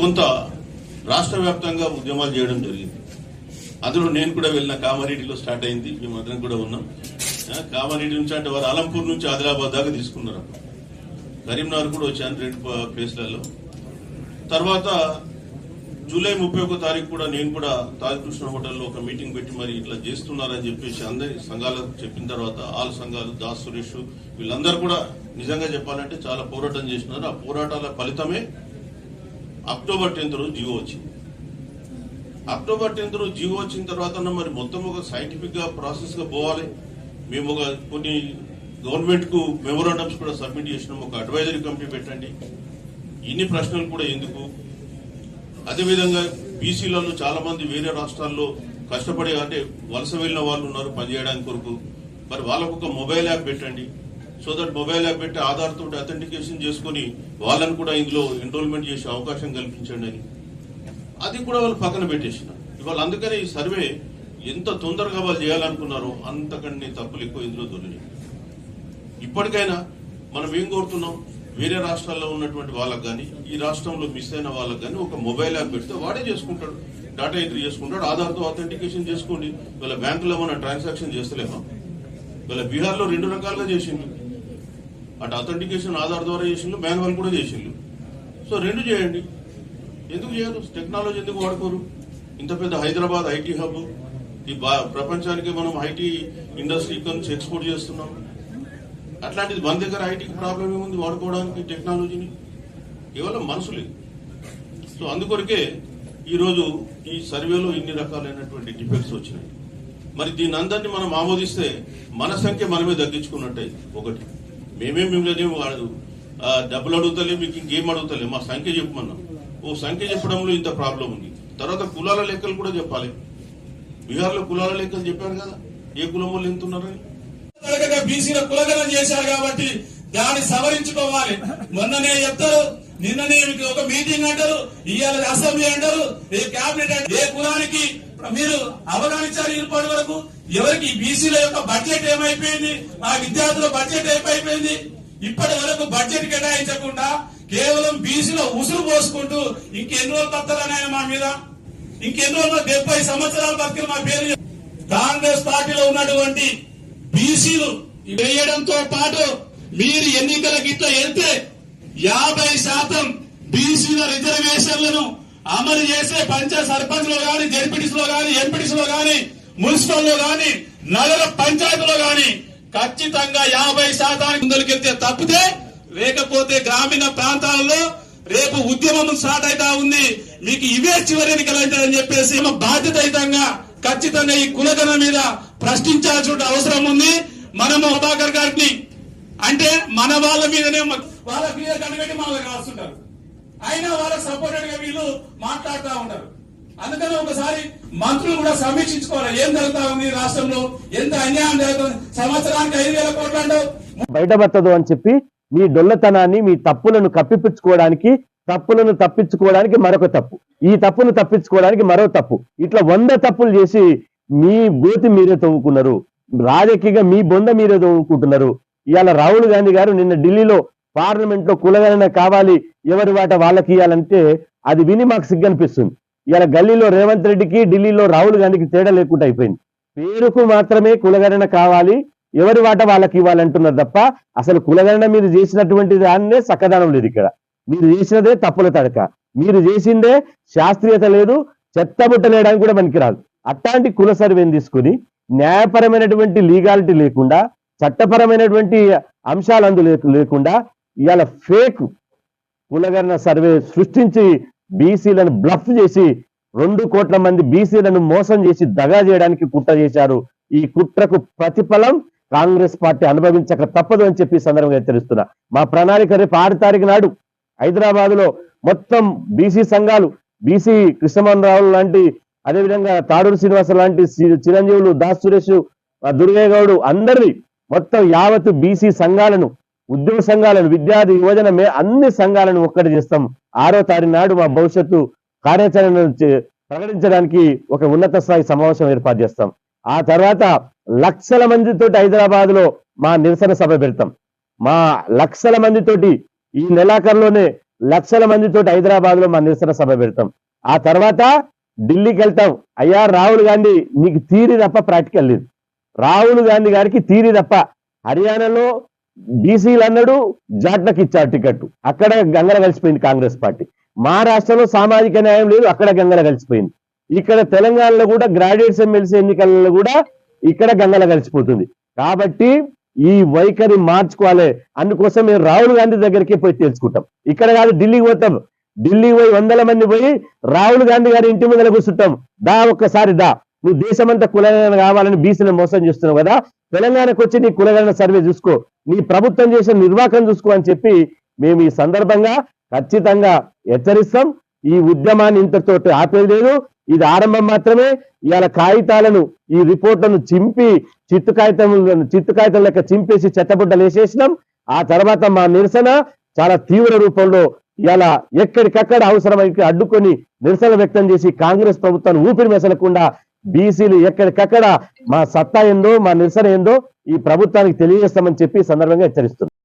కొంత రాష్ట్ర వ్యాప్తంగా ఉద్యమాలు చేయడం జరిగింది. అందులో నేను కూడా వెళ్ళిన కామారెడ్డిలో స్టార్ట్ అయింది. మేమందరం కూడా ఉన్నాం. కామారెడ్డి నుంచి అంటే వారు అలంపూర్ నుంచి ఆదిలాబాద్ దాకా తీసుకున్నారు కరీంనగర్ కూడా వచ్చాను రెండు ప్లేస్లలో. తర్వాత జూలై ముప్పై ఒక తారీఖు కూడా నేను కూడా తాజకృష్ణ హోటల్లో ఒక మీటింగ్ పెట్టి మరి ఇట్లా చేస్తున్నారని చెప్పేసి అందరి సంఘాలకు చెప్పిన తర్వాత ఆల్ సంఘాలు దాస్ సురేష్ వీళ్ళందరూ కూడా నిజంగా చెప్పాలంటే చాలా పోరాటం చేసినారు. ఆ పోరాటాల ఫలితమే అక్టోబర్ టెన్త్ రోజు జియో వచ్చింది. అక్టోబర్ టెన్త్ రోజు జియో వచ్చిన తర్వాత మరి మొత్తం ఒక సైంటిఫిక్గా ప్రాసెస్గా పోవాలి. మేము ఒక కొన్ని గవర్నమెంట్కు మెమోరాండమ్స్ కూడా సబ్మిట్ చేసినాం. ఒక అడ్వైజరీ కమిటీ పెట్టండి. ఇన్ని ప్రశ్నలు కూడా ఎందుకు? అదేవిధంగా బీసీలలో చాలా మంది వేరే రాష్ట్రాల్లో కష్టపడి అంటే వలస వెళ్ళిన వాళ్ళు ఉన్నారు పనిచేయడానికి కొరకు. మరి వాళ్ళకు ఒక మొబైల్ యాప్ పెట్టండి. సో దట్ మొబైల్ యాప్ పెట్టి ఆధార్ తోటి అథెంటికేషన్ చేసుకుని వాళ్ళని కూడా ఇందులో ఎన్రోల్మెంట్ చేసే అవకాశం కల్పించండి అని. అది కూడా వాళ్ళు పక్కన పెట్టేసిన. ఇవాళ అందుకనే ఈ సర్వే ఎంత తొందరగా వాళ్ళు చేయాలనుకున్నారో అంతకంటే తప్పులు ఎక్కువ ఇందులో దొరికి ఇప్పటికైనా మనం ఏం కోరుతున్నాం? వేరే రాష్ట్రాల్లో ఉన్నటువంటి వాళ్ళకి కానీ ఈ రాష్ట్రంలో మిస్ అయిన వాళ్ళకి కానీ ఒక మొబైల్ యాప్ పెడితే వాడే చేసుకుంటాడు. డాటా ఎంట్రీ చేసుకుంటాడు. ఆధార్తో అథెంటికేషన్ చేసుకోండి. వీళ్ళ బ్యాంకులో ఏమైనా ట్రాన్సాక్షన్ చేస్తలేమా? వీళ్ళ బీహార్లో రెండు రకాలుగా చేసిండు అటు అథెంటికేషన్ ఆధార్ ద్వారా చేసిండు మాన్యువల్ కూడా చేసిండు. సో రెండు చేయండి. ఎందుకు చేయరు? టెక్నాలజీ ఎందుకు వాడుకోరు? ఇంత పెద్ద హైదరాబాద్ ఐటీ హబ్ ఈ బా- ప్రపంచానికి మనం ఐటీ ఇండస్ట్రీ నుంచి ఎక్స్పోర్ట్ చేస్తున్నాం. అట్లాంటిది మన దగ్గర ఐటీకి ప్రాబ్లం ఏముంది వాడుకోవడానికి టెక్నాలజీని కేవలం మనసులే. సో అందుకొరకే ఈరోజు ఈ సర్వేలో ఇన్ని రకాలైనటువంటి డిఫెక్ట్స్ వచ్చినాయి. మరి దీని అందరినీ మనం ఆమోదిస్తే మన సంఖ్య మనమే తగ్గించుకున్నట్టే ఒకటి. మేమే మిమ్మల్ని వాడు డబ్బులు అడుగుతలే మీకు ఇంకేం అడుగుతలే మా సంఖ్య చెప్పమన్నాం ఓ సంఖ్య చెప్పడంలో ఇంత ప్రాబ్లం ఉంది. తర్వాత కులాల లెక్కలు కూడా చెప్పాలి. బీహార్లో కులాల లెక్కలు చెప్పారు కదా ఏ కులం వాళ్ళు ఎంత ఉన్నారని? బీసీల కులగనం చేశారు కాబట్టి దాన్ని సవరించుకోవాలి. మొన్ననే చెప్తారు నిన్ననే మీకు ఒక మీటింగ్ అంటారు ఇవాళ అసెంబ్లీ అంటారు ఏ కేబినెట్ అంటారు ఏ కులానికి మీరు అవగానించారు ఇప్పటి వరకు. ఎవరికి బీసీల యొక్క బడ్జెట్ ఏమైపోయింది? మా విద్యార్థుల బడ్జెట్ ఏమైపోయింది? ఇప్పటి వరకు బడ్జెట్ కేటాయించకుండా కేవలం బీసీలో ఉసురు పోసుకుంటూ ఇంకెన్ని రోజులు మా మీద? ఇంకెన్ని రోజులు డెబ్బై సంవత్సరాలు బతికిన మా పేరు కాంగ్రెస్ పార్టీలో ఉన్నటువంటి బీసీలు వేయడంతో పాటు మీరు ఎన్నికలకు ఇట్లా వెళ్తే యాభై శాతం బీసీల రిజర్వేషన్లను అమలు చేసే పంచాయత్ సర్పంచ్లో గాని జడ్పీటీస్లో గాని ఎంపీటీస్లో గాని మున్సిపల్లో గాని నగర పంచాయతీలో గాని ఖచ్చితంగా యాభై శాతానికి ముందరికెళ్తే తప్పితే లేకపోతే గ్రామీణ ప్రాంతాల్లో రేపు ఉద్యమం స్టార్ట్ అవుతా ఉంది. మీకు ఇవే చివరి ఎన్నికలంటారని చెప్పేసి బాధ్యతయుతంగా ఖచ్చితంగా ఈ కులగన మీద ప్రశ్నించాల్సిన అవసరం ఉంది. మనము ప్రభాకర్ గారిని అంటే మన వాళ్ళ మీదనే వాళ్ళ మీద కనబెట్టి మనల్ని రాస్తుంటారు. అయినా వాళ్ళకి సపోర్టెడ్గా వీళ్ళు మాట్లాడుతూ ఉంటారు అందుకని ఒకసారి మంత్రులు కూడా సమీక్షించుకోవాలి. ఏం జరుగుతా ఉంది రాష్ట్రంలో? ఎంత అన్యాయం జరుగుతుంది? సంవత్సరానికి ఐదు వేల కోట్లు అంటావు బయటపడదు అని చెప్పి మీ డొల్లతనాన్ని మీ తప్పులను కప్పిపుచ్చుకోవడానికి తప్పులను తప్పించుకోవడానికి మరొక తప్పు. ఈ తప్పును తప్పించుకోవడానికి మరో తప్పు. ఇట్లా వంద తప్పులు చేసి మీ గోతి మీరే తవ్వుకున్నారు. రాజకీయంగా మీ బొంద మీరే తవ్వుకుంటున్నారు. ఇవాళ రాహుల్ గాంధీ గారు నిన్న ఢిల్లీలో పార్లమెంట్లో కులగణన కావాలి ఎవరి వాట వాళ్ళకి ఇవ్వాలంటే అది విని మాకు సిగ్గనిపిస్తుంది ఇలా గల్లీలో రేవంత్ రెడ్డికి ఢిల్లీలో రాహుల్ గాంధీకి తేడా లేకుండా అయిపోయింది. పేరుకు మాత్రమే కులగణన కావాలి ఎవరి వాట వాళ్ళకి ఇవ్వాలంటున్నారు తప్ప అసలు కులగణన మీరు చేసినటువంటి దాన్నే చక్కదనం లేదు ఇక్కడ. మీరు చేసినదే తప్పుల తడక. మీరు చేసిందే శాస్త్రీయత లేదు చెత్తబుట్ట లేయడానికి కూడా పనికిరాదు. అట్లాంటి కుల సర్వేని తీసుకుని న్యాయపరమైనటువంటి లీగాలిటీ లేకుండా చట్టపరమైనటువంటి అంశాలు అందు లేకుండా ఇవాళ ఫేక్ కులగణన సర్వే సృష్టించి బీసీలను బ్లఫ్ చేసి రెండు కోట్ల మంది బీసీలను మోసం చేసి దగా చేయడానికి కుట్ర చేశారు. ఈ కుట్రకు ప్రతిఫలం కాంగ్రెస్ పార్టీ అనుభవించక తప్పదు అని చెప్పి సందర్భంగా హెచ్చరిస్తున్నా మా ప్రణాళిక రేపు ఆరు తారీఖు నాడు హైదరాబాద్లో మొత్తం బీసీ సంఘాలు బీసీ కృష్ణమోహన్ రావు లాంటి అదేవిధంగా తాడూరు శ్రీనివాస లాంటి చిరంజీవులు దాస్ సురేష్ ఆ దుర్గయ్య అందరినీ మొత్తం యావత్ బీసీ సంఘాలను ఉద్యోగ సంఘాలను విద్యార్థి యువజన మే అన్ని సంఘాలను ఒక్కటి చేస్తాం. ఆరో తారీఖు నాడు మా భవిష్యత్తు కార్యాచరణ ప్రకటించడానికి ఒక ఉన్నత స్థాయి సమావేశం ఏర్పాటు చేస్తాం. ఆ తర్వాత లక్షల మందితోటి హైదరాబాద్లో మా నిరసన సభ పెడతాం. మా లక్షల మందితోటి ఈ నెలాఖరులోనే లక్షల మందితో హైదరాబాద్లో మా నిరసన సభ పెడతాం. ఆ తర్వాత ఢిల్లీకి వెళ్తాం. అయ్యా రాహుల్ గాంధీ నీకు తీరి తప్ప ప్రాక్టికల్ లేదు. రాహుల్ గాంధీ గారికి తీరి తప్ప హర్యానాలో బీసీలు అన్నాడు జాట్లకు ఇచ్చారు టికెట్ అక్కడ గంగల కలిసిపోయింది కాంగ్రెస్ పార్టీ. మహారాష్ట్రలో సామాజిక న్యాయం లేదు అక్కడ గంగల కలిసిపోయింది. ఇక్కడ తెలంగాణలో కూడా గ్రాడ్యుయేట్స్ ఎమ్మెల్సీ ఎన్నికలలో కూడా ఇక్కడ గంగల కలిసిపోతుంది. కాబట్టి ఈ వైఖరి మార్చుకోవాలి. అందుకోసం మేము రాహుల్ గాంధీ దగ్గరికి పోయి తెలుసుకుంటాం ఇక్కడ కాదు ఢిల్లీకి పోతాం. ఢిల్లీకి పోయి వందల మంది పోయి రాహుల్ గాంధీ గారి ఇంటి ముందర కూర్చుంటాం. దా ఒక్కసారి దా. నువ్వు దేశమంతా కులగణన కావాలని బీసీని మోసం చేస్తున్నావు కదా. తెలంగాణకు వచ్చి నీ కులగణన సర్వే చూసుకో. నీ ప్రభుత్వం చేసే నిర్వాహకం చూసుకో అని చెప్పి మేము ఈ సందర్భంగా ఖచ్చితంగా హెచ్చరిస్తాం. ఈ ఉద్యమాన్ని ఇంతతో ఆపేది లేదు ఇది ఆరంభం మాత్రమే. ఇవాళ కాగితాలను ఈ రిపోర్ట్లను చింపి చిత్తు కాగితం చిత్తు కాగితం లెక్క చింపేసి చెత్తబుడ్డలు వేసేసినాం. ఆ తర్వాత మా నిరసన చాలా తీవ్ర రూపంలో ఇలా ఎక్కడికక్కడ అవసరమైతే అడ్డుకొని నిరసన వ్యక్తం చేసి కాంగ్రెస్ ప్రభుత్వాన్ని ఊపిరి మెసలకుండా బీసీలు ఎక్కడికక్కడ మా సత్తా ఏందో మా నిరసన ఏందో ఈ ప్రభుత్వానికి తెలియజేస్తామని చెప్పి సందర్భంగా హెచ్చరిస్తున్నాం.